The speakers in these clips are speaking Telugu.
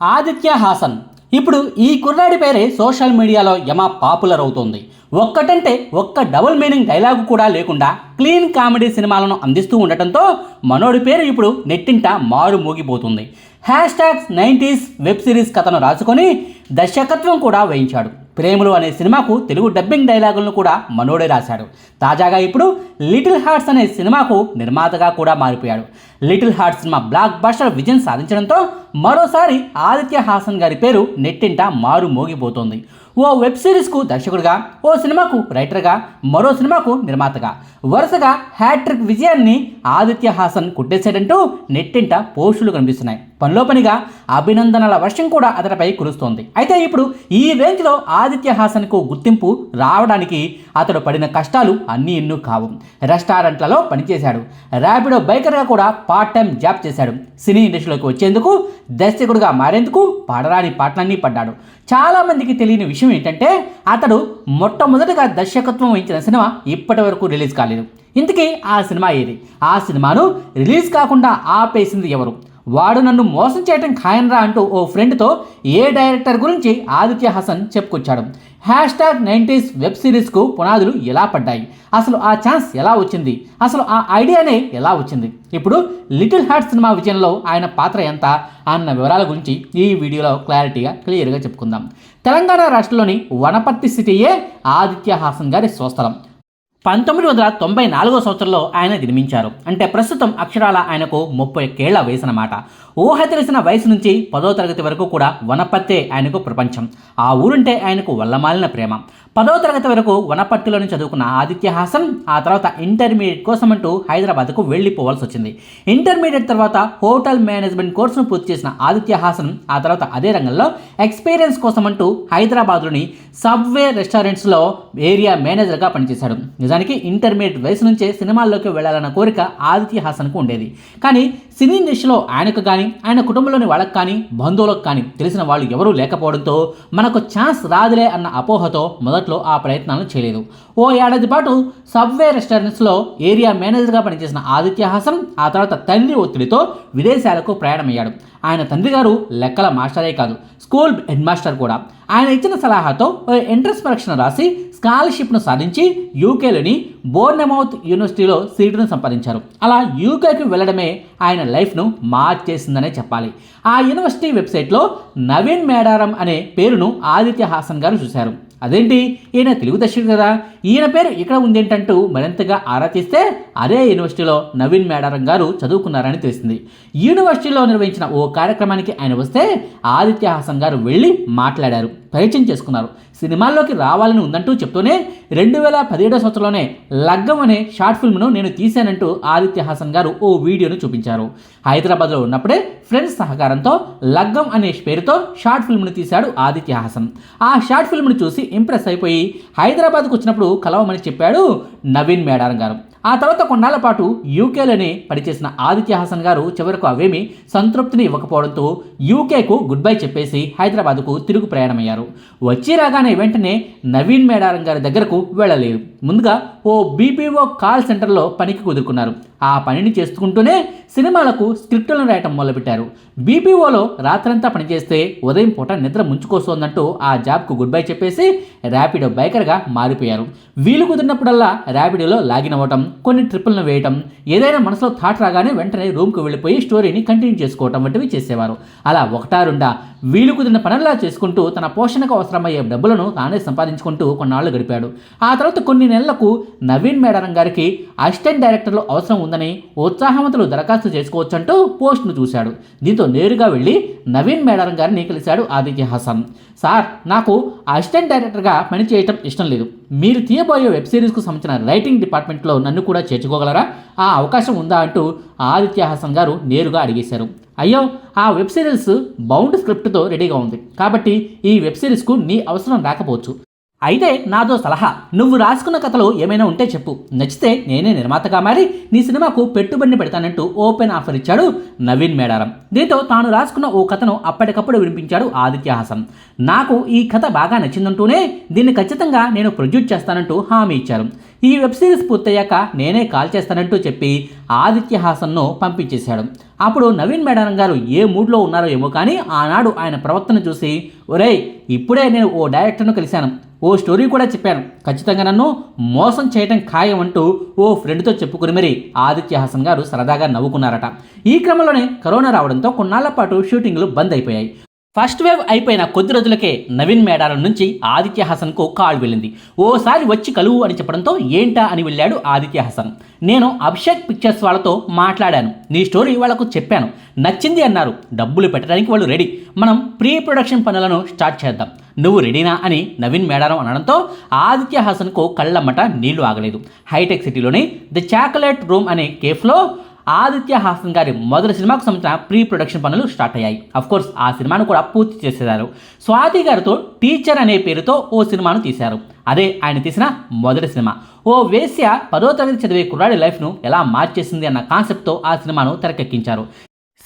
ఆదిత్య హాసన్. ఇప్పుడు ఈ కుర్రాడి పేరే సోషల్ మీడియాలో యమ పాపులర్ అవుతోంది ఒక్కటంటే ఒక్క డబుల్ మీనింగ్ డైలాగు కూడా లేకుండా క్లీన్ కామెడీ సినిమాలను అందిస్తూ ఉండటంతో మనోడి పేరు ఇప్పుడు నెట్టింట మారు మోగిపోతుంది. Hashtags nineties web series కథను రాసుకొని దర్శకత్వం కూడా వహించాడు. ప్రేమలు అనే సినిమాకు తెలుగు డబ్బింగ్ డైలాగులను కూడా మనోడే రాశాడు. తాజాగా ఇప్పుడు లిటిల్ హార్ట్స్ అనే సినిమాకు నిర్మాతగా కూడా మారిపోయాడు. Little hearts cinema blockbuster విజయం సాధించడంతో మరోసారి ఆదిత్య హాసన్ గారి పేరు నెట్టింట మారు మోగిపోతోంది. ఓ వెబ్ సిరీస్కు దర్శకుడిగా ఓ సినిమాకు రైటర్గా మరో సినిమాకు నిర్మాతగా. వరుసగా హ్యాట్రిక్ విజయాన్ని ఆదిత్య హాసన్ కుట్టేశాడంటూ నెట్టింట పోస్టులు కనిపిస్తున్నాయి. పనిలో పనిగా అభినందనల వర్షం కూడా అతడిపై కురుస్తోంది. అయితే ఇప్పుడు ఈ రేంజ్లో ఆదిత్య హాసన్కు గుర్తింపు రావడానికి అతడు పడిన కష్టాలు అన్నీ ఎన్నో కావు. రెస్టారెంట్లలో పనిచేశాడు. ర్యాపిడో బైకర్గా కూడా పార్ట్ టైం జాబ్ చేశాడు. సినీ ఇండస్ట్రీలోకి వచ్చేందుకు దర్శకుడిగా మారేందుకు పాడరాని పాటలన్నీ పడ్డాడు. చాలామందికి తెలియని విషయం ఏంటంటే అతడు మొట్టమొదటిగా దర్శకత్వం వహించిన సినిమా ఇప్పటి వరకు రిలీజ్ కాలేదు. ఇంతకీ ఆ సినిమా ఏది? ఆ సినిమాను రిలీజ్ కాకుండా ఆపేసింది ఎవరు? వాడు నన్ను మోసం చేయటం ఖాయన్రా అంటూ ఓ ఫ్రెండ్తో ఏ డైరెక్టర్ గురించి ఆదిత్య హాసన్ చెప్పుకొచ్చాడు. హ్యాష్ ట్యాగ్ నైంటీస్ వెబ్ సిరీస్కు పునాదులు ఎలా పడ్డాయి? అసలు ఆ ఛాన్స్ ఎలా వచ్చింది? అసలు ఆ ఐడియానే ఎలా వచ్చింది? ఇప్పుడు లిటిల్ హార్ట్ సినిమా విజయంలో ఆయన పాత్ర ఎంత అన్న వివరాల గురించి ఈ వీడియోలో క్లారిటీగా క్లియర్గా చెప్పుకుందాం. తెలంగాణ రాష్ట్రంలోని వనపర్తి సిటీయే ఆదిత్య హాసన్ గారి స్వస్థలం. పంతొమ్మిది వందల తొంభై నాలుగో సంవత్సరంలో ఆయన జన్మించారు. అంటే ప్రస్తుతం అక్షరాల ఆయనకు ముప్పై కేళ్ళ వయసు అన్నమాట ఊహ తెలిసిన వయసు నుంచి పదో తరగతి వరకు కూడా వనపర్తే ఆయనకు ప్రపంచం. ఆ ఊరుంటే ఆయనకు వల్లమాలిన ప్రేమ. పదో తరగతి వరకు వనపర్తిలోని చదువుకున్న ఆదిత్య హాసన్ ఆ తర్వాత ఇంటర్మీడియట్ కోసం అంటూ హైదరాబాద్కు వెళ్ళిపోవాల్సి వచ్చింది ఇంటర్మీడియట్ తర్వాత హోటల్ మేనేజ్మెంట్ కోర్సును పూర్తి చేసిన ఆదిత్య హాసన్ ఆ తర్వాత అదే రంగంలో ఎక్స్పీరియన్స్ కోసం అంటూ హైదరాబాద్లోని సబ్వే రెస్టారెంట్స్లో ఏరియా మేనేజర్గా పనిచేశాడు. నిజానికి ఇంటర్మీడియట్ వయసు నుంచే సినిమాల్లోకి వెళ్ళాలన్న కోరిక ఆదిత్య హాసన్కు ఉండేది. కానీ సినీ ఇండస్ట్రీలో ఆయనకు కానీ ఆయన కుటుంబంలోని వాళ్ళకి కానీ బంధువులకు కానీ తెలిసిన వాళ్ళు ఎవరూ లేకపోవడంతో మనకు ఛాన్స్ రాదులే అన్న అపోహతో మొదట్లో ఆ ప్రయత్నాలను చేయలేదు. ఓ ఏడాది పాటు సబ్వే రెస్టారెంట్స్లో ఏరియా మేనేజర్గా పనిచేసిన ఆదిత్య హాసన్ ఆ తర్వాత తండ్రి ఒత్తిడితో విదేశాలకు ప్రయాణమయ్యాడు. ఆయన తండ్రి గారు లెక్కల మాస్టరే కాదు స్కూల్ హెడ్ మాస్టర్ కూడా. ఆయన ఇచ్చిన సలహాతో ఎంట్రన్స్ పరీక్షను రాసి స్కాలర్షిప్ను సాధించి యూకేలోని బోర్నమౌత్ యూనివర్సిటీలో సీటును సంపాదించారు. అలా యూకేకి వెళ్ళడమే ఆయన లైఫ్ను మార్చేసిందనే చెప్పాలి. ఆ యూనివర్సిటీ వెబ్సైట్లో నవీన్ మేడారం అనే పేరును ఆదిత్య హాసన్ గారు చూశారు. అదేంటి? ఈయన తెలుగు దర్శకుడు కదా. ఈయన పేరు ఇక్కడ ఉందేంటంటూ మరింతగా ఆరా తీస్తే అదే యూనివర్సిటీలో నవీన్ మేడారం గారు చదువుకున్నారని తెలిసింది. యూనివర్సిటీలో నిర్వహించిన ఓ కార్యక్రమానికి ఆయన వస్తే ఆదిత్య హాసన్ గారు వెళ్ళి మాట్లాడారు. పరిచయం చేసుకున్నారు. సినిమాల్లోకి రావాలని ఉందంటూ చెప్తూనే రెండు వేల పదిహేడో సంవత్సరంలోనే లగ్గం అనే షార్ట్ ఫిల్మ్ను నేను తీశానంటూ ఆదిత్య హాసన్ గారు ఓ వీడియోను చూపించారు. హైదరాబాద్లో ఉన్నప్పుడే ఫ్రెండ్స్ సహకారంతో లగ్గం అనే పేరుతో షార్ట్ ఫిల్మ్ను తీశాడు ఆదిత్య హాసన్. ఆ షార్ట్ ఫిల్మ్ను చూసి ఇంప్రెస్ అయిపోయి హైదరాబాద్కు వచ్చినప్పుడు కలవమని చెప్పాడు నవీన్ మేడారం గారు. ఆ తర్వాత కొన్నాళ్ళ పాటు యూకేలోనే పనిచేసిన ఆదిత్య హాసన్ గారు చివరకు అవేమి సంతృప్తిని ఇవ్వకపోవడంతో యూకేకు గుడ్ బై చెప్పేసి హైదరాబాద్కు తిరుగు ప్రయాణమయ్యారు. వచ్చి రాగానే వెంటనే నవీన్ మేడారం గారి దగ్గరకు వెళ్ళలేదు. ముందుగా ఓ బీపీఓ కాల్ సెంటర్లో పనికి కుదురుకున్నారు. ఆ పనిని చేసుకుంటూనే సినిమాలకు స్క్రిప్టులను రాయటం మొదలుపెట్టారు. బీపీఓలో రాత్రంతా పనిచేస్తే ఉదయం పూట నిద్ర ముంచుకొస్తోందంటూ ఆ జాబ్కు గుడ్ బై చెప్పేసి ర్యాపిడో బైకర్గా మారిపోయారు. వీలు కుదిరినప్పుడల్లా ర్యాపిడోలో లాగిన్ అవ్వటం కొన్ని ట్రిప్పులను వేయటం ఏదైనా మనసులో థాట్ రాగానే వెంటనే రూమ్కి వెళ్ళిపోయి స్టోరీని కంటిన్యూ చేసుకోవటం వంటివి చేసేవారు. అలా ఒకటా రెండా వీలు కుదిరిన పనులా చేసుకుంటూ తన పోషణకు అవసరమయ్యే డబ్బులను తానే సంపాదించుకుంటూ కొన్నాళ్ళు గడిపాడు. ఆ తర్వాత కొన్ని నెలలకు నవీన్ మేడారం గారికి అసిస్టెంట్ డైరెక్టర్లు అవసరం ఉందని ఉత్సాహవంతులు దరఖాస్తు చేసుకోవచ్చంటూ పోస్ట్ను చూశాడు. దీంతో నేరుగా వెళ్ళి నవీన్ మేడారం గారిని కలిశాడు ఆదిత్య హాసన్. సార్ నాకు అసిస్టెంట్ డైరెక్టర్గా పనిచేయటం ఇష్టం లేదు. మీరు తీయబోయే వెబ్ సిరీస్కు సంబంధించిన రైటింగ్ డిపార్ట్మెంట్లో నన్ను కూడా చేర్చుకోగలరా? ఆ అవకాశం ఉందా? అంటూ ఆదిత్య హాసన్ గారు నేరుగా అడిగేశారు. అయ్యో ఆ వెబ్ సిరీస్ బౌండ్ స్క్రిప్ట్తో రెడీగా ఉంది. కాబట్టి ఈ వెబ్ సిరీస్కు నీ అవసరం రాకపోవచ్చు. అయితే నాదో సలహా. నువ్వు రాసుకున్న కథలో ఏమైనా ఉంటే చెప్పు. నచ్చితే నేనే నిర్మాతగా మారి నీ సినిమాకు పెట్టుబడిని పెడతానంటూ ఓపెన్ ఆఫర్ ఇచ్చాడు నవీన్ మేడారం. దీంతో తాను రాసుకున్న ఓ కథను అప్పటికప్పుడు వినిపించాడు ఆదిత్య హాసన్. నాకు ఈ కథ బాగా నచ్చిందంటూనే దీన్ని ఖచ్చితంగా నేను ప్రొడ్యూస్ చేస్తానంటూ హామీ ఇచ్చారు. ఈ వెబ్ సిరీస్ పూర్తయ్యాక నేనే కాల్ చేస్తానంటూ చెప్పి ఆదిత్య హాసన్ను పంపించేశాడు. అప్పుడు నవీన్ మేడారం గారు ఏ మూడ్లో ఉన్నారో ఏమో కానీ ఆనాడు ఆయన ప్రవర్తన చూసి ఒరేయ్ ఇప్పుడే నేను ఓ డైరెక్టర్ను కలిశాను. ఓ స్టోరీ కూడా చెప్పాను. ఖచ్చితంగా నన్ను మోసం చేయటం ఖాయం అంటూ ఓ ఫ్రెండ్తో చెప్పుకుని మరి ఆదిత్య హాసన్ గారు సరదాగా నవ్వుకున్నారట. ఈ క్రమంలోనే కరోనా రావడంతో కొన్నాళ్ళ పాటు షూటింగ్లు బంద్ అయిపోయాయి. ఫస్ట్ వేవ్ అయిపోయిన కొద్ది రోజులకే నవీన్ మేడారం నుంచి ఆదిత్య హాసన్కు కాల్ వెళ్ళింది. ఓసారి వచ్చి కలువు అని చెప్పడంతో ఏంటా అని వెళ్ళాడు ఆదిత్య హాసన్. నేను అభిషేక్ పిక్చర్స్ వాళ్ళతో మాట్లాడాను. నీ స్టోరీ వాళ్ళకు చెప్పాను. నచ్చింది అన్నారు. డబ్బులు పెట్టడానికి వాళ్ళు రెడీ. మనం ప్రీ ప్రొడక్షన్ పనులను స్టార్ట్ చేద్దాం. నువ్వు రెడీనా అని నవీన్ మేడారం అనడంతో ఆదిత్య హాసన్కు కళ్ళమ్మట నీళ్ళు ఆగలేదు. హైటెక్ సిటీలోని ది చాకలెట్ రూమ్ అనే కేఫ్లో ఆదిత్య హాసన్ గారి మొదటి సినిమాకు సంబంధించిన ప్రీ ప్రొడక్షన్ పనులు స్టార్ట్ అయ్యాయి. కోర్స్ ఆ సినిమాను కూడా పూర్తి చేసేశారు. స్వాతి గారితో టీచర్ అనే పేరుతో ఓ సినిమాను తీశారు. అదే ఆయన తీసిన మొదటి సినిమా. ఓ వేశ్య పదో తరగతి చదివే కుర్రాడి లైఫ్ను ఎలా మార్చేసింది అన్న కాన్సెప్ట్తో ఆ సినిమాను తెరకెక్కించారు.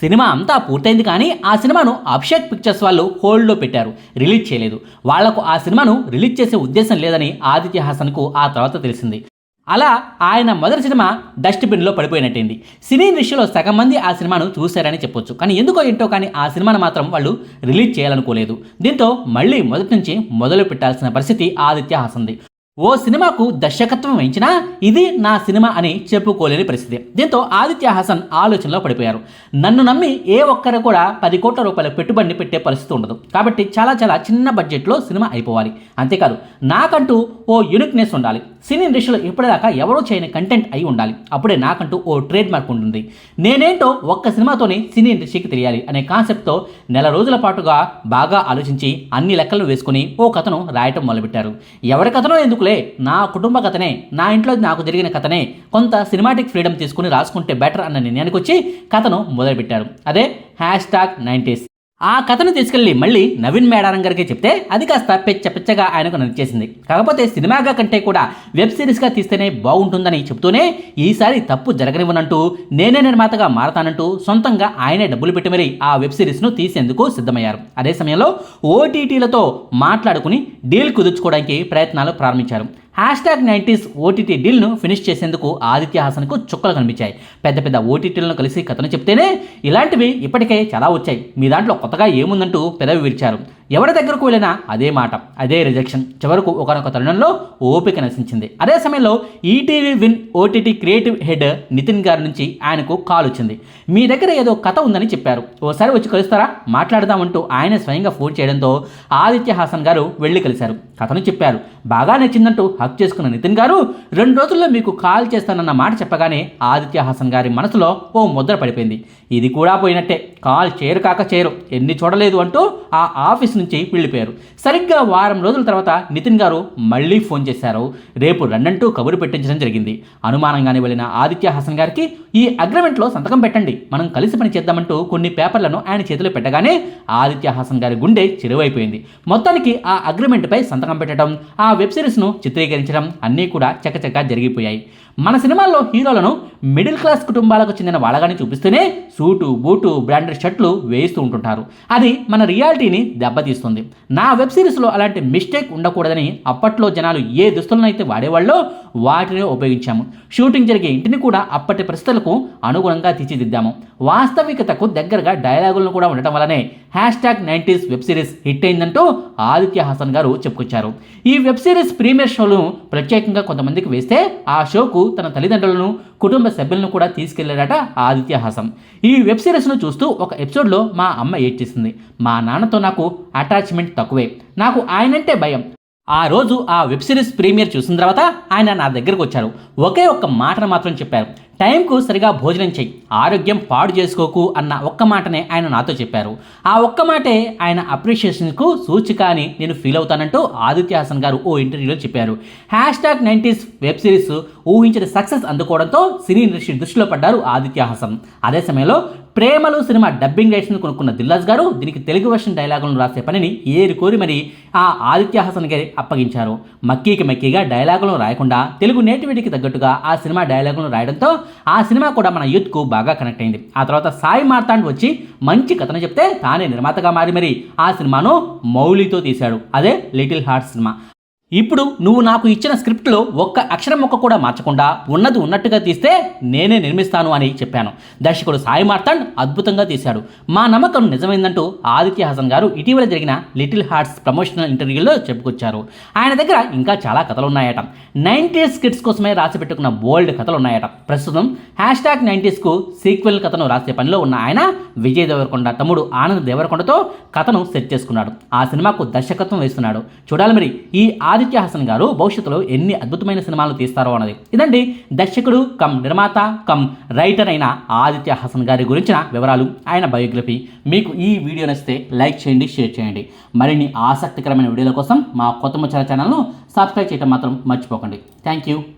సినిమా అంతా పూర్తయింది కానీ ఆ సినిమాను అభిషేక్ పిక్చర్స్ వాళ్ళు హోల్డ్లో పెట్టారు రిలీజ్ చేయలేదు. వాళ్ళకు ఆ సినిమాను రిలీజ్ చేసే ఉద్దేశం లేదని ఆదిత్య హాసన్కు ఆ తర్వాత తెలిసింది. అలా ఆయన మొదటి సినిమా డస్ట్బిన్లో పడిపోయినట్టయింది సినీ ఇండస్ట్రీలో సగం మంది ఆ సినిమాను చూశారని చెప్పొచ్చు. కానీ ఎందుకో ఏంటో కానీ ఆ సినిమాను మాత్రం వాళ్ళు రిలీజ్ చేయాలనుకోలేదు. దీంతో మళ్ళీ మొదటి నుంచి మొదలు పెట్టాల్సిన పరిస్థితి ఆదిత్య హాసన్ది. ఓ సినిమాకు దర్శకత్వం వహించినా ఇది నా సినిమా అని చెప్పుకోలేని పరిస్థితి. దీంతో ఆదిత్య హాసన్ ఆలోచనలో పడిపోయారు. నన్ను నమ్మి ఏ ఒక్కరు కూడా పది కోట్ల రూపాయల పెట్టుబడిని పెట్టే పరిస్థితి ఉండదు. కాబట్టి చాలా చాలా చిన్న బడ్జెట్లో సినిమా అయిపోవాలి. అంతేకాదు నాకంటూ ఓ యూనిక్నెస్ ఉండాలి. సినీ ఇండస్ట్రీలో ఇప్పటిదాకా ఎవరో చేయని కంటెంట్ అయి ఉండాలి. అప్పుడే నాకంటూ ఓ ట్రేడ్ మార్క్ ఉంటుంది. నేనేంటో ఒక్క సినిమాతోనే సినీ ఇండస్ట్రీకి తెలియాలి అనే కాన్సెప్ట్తో నెల రోజుల పాటుగా బాగా ఆలోచించి అన్ని లెక్కలు వేసుకుని ఓ కథను రాయటం మొదలుపెట్టారు. ఎవరి కథనో ఎందుకు ఎందుకులే నా కుటుంబ కథనే నా ఇంట్లో నాకు జరిగిన కథనే కొంత సినిమాటిక్ ఫ్రీడమ్ తీసుకుని రాసుకుంటే బెటర్ అన్న నిర్ణయానికి వచ్చి కథను మొదలుపెట్టారు. అదే హ్యాష్ ట్యాగ్ నైంటీస్ ఆ కథను తీసుకెళ్ళి మళ్ళీ నవీన్ మేడారం గారికి చెప్తే అది కాస్త పెచ్చ పెచ్చగా ఆయనకు నచ్చేసింది. కాకపోతే సినిమాగా కంటే కూడా వెబ్ సిరీస్గా తీస్తేనే బాగుంటుందని చెప్తూనే ఈసారి తప్పు జరగనివ్వనంటూ నేనే నిర్మాతగా మారతానంటూ సొంతంగా ఆయనే డబ్బులు పెట్టి మరీ ఆ వెబ్ సిరీస్ను తీసేందుకు సిద్ధమయ్యారు. అదే సమయంలో ఓటీటీలతో మాట్లాడుకుని డీల్ కుదుర్చుకోవడానికి ప్రయత్నాలు ప్రారంభించారు. హ్యాష్ ట్యాగ్ నైంటీస్ ఓటీటీ డీల్ను ఫినిష్ చేసేందుకు ఆదిత్య హాసన్కు చుక్కలు కనిపించాయి. పెద్ద పెద్ద ఓటీటీలను కలిసి కథను చెప్తేనే ఇలాంటివి ఇప్పటికే చాలా వచ్చాయి. మీ దాంట్లో కొత్తగా ఏముందంటూ పెదవి విరిచారు. ఎవరి దగ్గరకు వెళ్ళినా అదే మాట అదే రిజెక్షన్ చివరకు ఒకనొక తరుణంలో ఓపిక నశించింది. అదే సమయంలో ETV win OTT creative head Nithin గారి నుంచి ఆయనకు కాల్ వచ్చింది. మీ దగ్గర ఏదో కథ ఉందని చెప్పారు. ఓసారి వచ్చి కలుస్తారా? మాట్లాడదామంటూ ఆయన స్వయంగా ఫోన్ చేయడంతో ఆదిత్య హాసన్ గారు వెళ్ళి కలిశారు. కథను చెప్పారు. బాగా నచ్చిందంటూ హక్ చేసుకున్న నితిన్ గారు రెండు రోజుల్లో మీకు కాల్ చేస్తానన్న మాట చెప్పగానే ఆదిత్య హాసన్ గారి మనసులో ఓ ముద్ర పడిపోయింది. ఇది కూడా పోయినట్టే. కాల్ చేయరు కాక చేయరు ఎన్ని చూడలేదు అంటూ ఆ ఆఫీస్ నుంచి వెళ్ళిపోయారు. సరిగ్గా వారం రోజుల తర్వాత నితిన్ గారు మళ్ళీ ఫోన్ చేశారు. రేపు రండంటూ కబురు పెట్టించడం జరిగింది. అనుమానంగానే వెళ్ళిన ఆదిత్య హాసన్ గారికి ఈ అగ్రిమెంట్లో సంతకం పెట్టండి. మనం కలిసి పని చేద్దామంటూ కొన్ని పేపర్లను ఆయన చేతిలో పెట్టగానే ఆదిత్య హాసన్ గారి గుండె చెరువైపోయింది. మొత్తానికి ఆ అగ్రిమెంట్పై సంతకం పెట్టడం ఆ వెబ్ సిరీస్ను చిత్రీకరించడం అన్నీ కూడా చకచకా జరిగిపోయాయి. మన సినిమాల్లో హీరోలను మిడిల్ క్లాస్ కుటుంబాలకు చెందిన వాళ్ళగానే చూపిస్తూనే సూటు బూటు బ్రాండెడ్ షర్ట్లు వేయిస్తూ ఉంటుంటారు. అది మన రియాలిటీని దెబ్బతీస్తుంది. నా వెబ్ సిరీస్లో అలాంటి మిస్టేక్ ఉండకూడదని అప్పట్లో జనాలు ఏ దుస్తులను అయితే వాడేవాళ్ళో వాటిని ఉపయోగించాము. షూటింగ్ జరిగే ఇంటిని కూడా అప్పటి పరిస్థితులకు అనుగుణంగా తీర్చిదిద్దాము. వాస్తవికతకు దగ్గరగా డైలాగులను కూడా ఉండటం వల్లనే hash tag nineties web series hit అయిందంటూ Aditya Hasan గారు చెప్పుకొచ్చారు. ఈ వెబ్ సిరీస్ ప్రీమియర్ షోను ప్రత్యేకంగా కొంతమందికి వేస్తే ఆ షోకు తన తల్లిదండ్రులను కుటుంబ సభ్యులను కూడా తీసుకెళ్ళాడట ఆదిత్య హాసన్. ఈ వెబ్ సిరీస్ను చూస్తూ ఒక ఎపిసోడ్లో మా అమ్మ ఏడ్చేసింది. మా నాన్నతో నాకు అటాచ్మెంట్ తక్కువే. నాకు ఆయనంటే భయం. ఆ రోజు ఆ వెబ్ సిరీస్ ప్రీమియర్ చూసిన తర్వాత ఆయన నా దగ్గరకు వచ్చారు. ఒకే ఒక్క మాటను మాత్రం చెప్పారు. టైంకు సరిగా భోజనం చెయ్యి. ఆరోగ్యం పాడు చేసుకోకు అన్న ఒక్క మాటనే ఆయన నాతో చెప్పారు. ఆ ఒక్క మాటే ఆయన అప్రిషియేషన్కు సూచిక అని నేను ఫీల్ అవుతానంటూ ఆదిత్య హాసన్ గారు ఓ ఇంటర్వ్యూలో చెప్పారు. Hash tag nineties web series ఊహించిన సక్సెస్ అందుకోవడంతో సినీ ఇండస్ట్రీ దృష్టిలో పడ్డారు ఆదిత్య హాసన్. అదే సమయంలో ప్రేమలు సినిమా డబ్బింగ్ రైట్స్ను కొనుక్కున్న దిల్లాజ్ గారు దీనికి తెలుగు వర్షన్ డైలాగులను రాసే పనిని ఏరి కోరి మరి ఆ ఆదిత్య హాసన్ గారి అప్పగించారు. మక్కీకి మక్కీగా డైలాగులను రాయకుండా తెలుగు నేటివిటీకి తగ్గట్టుగా ఆ సినిమా డైలాగులను రాయడంతో ఆ సినిమా కూడా మన యూత్కు బాగా కనెక్ట్ అయింది. ఆ తర్వాత సాయి మార్తాండ్ వచ్చి మంచి కథను చెప్తే తానే నిర్మాతగా మారి మరి ఆ సినిమాను మౌలితో తీశాడు. అదే లిటిల్ హార్ట్ సినిమా. ఇప్పుడు నువ్వు నాకు ఇచ్చిన స్క్రిప్ట్లో ఒక్క అక్షరం ఒక్క కూడా మార్చకుండా ఉన్నది ఉన్నట్టుగా తీస్తే నేనే నిర్మిస్తాను అని చెప్పాను. దర్శకుడు సాయి మార్తాండ్ అద్భుతంగా తీశాడు. మా నమ్మకం నిజమైందంటూ ఆదిత్య హాసన్ గారు ఇటీవల జరిగిన లిటిల్ హార్ట్స్ ప్రమోషనల్ ఇంటర్వ్యూలో చెప్పుకొచ్చారు. ఆయన దగ్గర ఇంకా చాలా కథలు ఉన్నాయట నైంటీస్ స్కిట్స్ కోసమే రాసి పెట్టుకున్న బోల్డ్ కథలు ఉన్నాయట ప్రస్తుతం హ్యాష్ ట్యాగ్ నైంటీస్కు సీక్వెల్ కథను రాసే పనిలో ఉన్న ఆయన విజయ్ దేవరకొండ తమ్ముడు ఆనంద్ దేవరకొండతో కథను సెట్ చేసుకున్నాడు. ఆ సినిమాకు దర్శకత్వం వేస్తున్నాడు చూడాలి మరి ఈ ఆదిత్య హాసన్ గారు భవిష్యత్తులో ఎన్ని అద్భుతమైన సినిమాలు తీస్తారో అన్నది. ఇదండి దర్శకుడు కమ్ నిర్మాత కమ్ రైటర్ అయిన ఆదిత్య హాసన్ గారి గురించిన వివరాలు. ఆయన బయోగ్రఫీ. మీకు ఈ వీడియో నచ్చితే లైక్ చేయండి షేర్ చేయండి. మరిన్ని ఆసక్తికరమైన వీడియోల కోసం మా కొత్త ముచ్చల ఛానల్ను సబ్స్క్రైబ్ చేయడం మాత్రం మర్చిపోకండి. Thank you.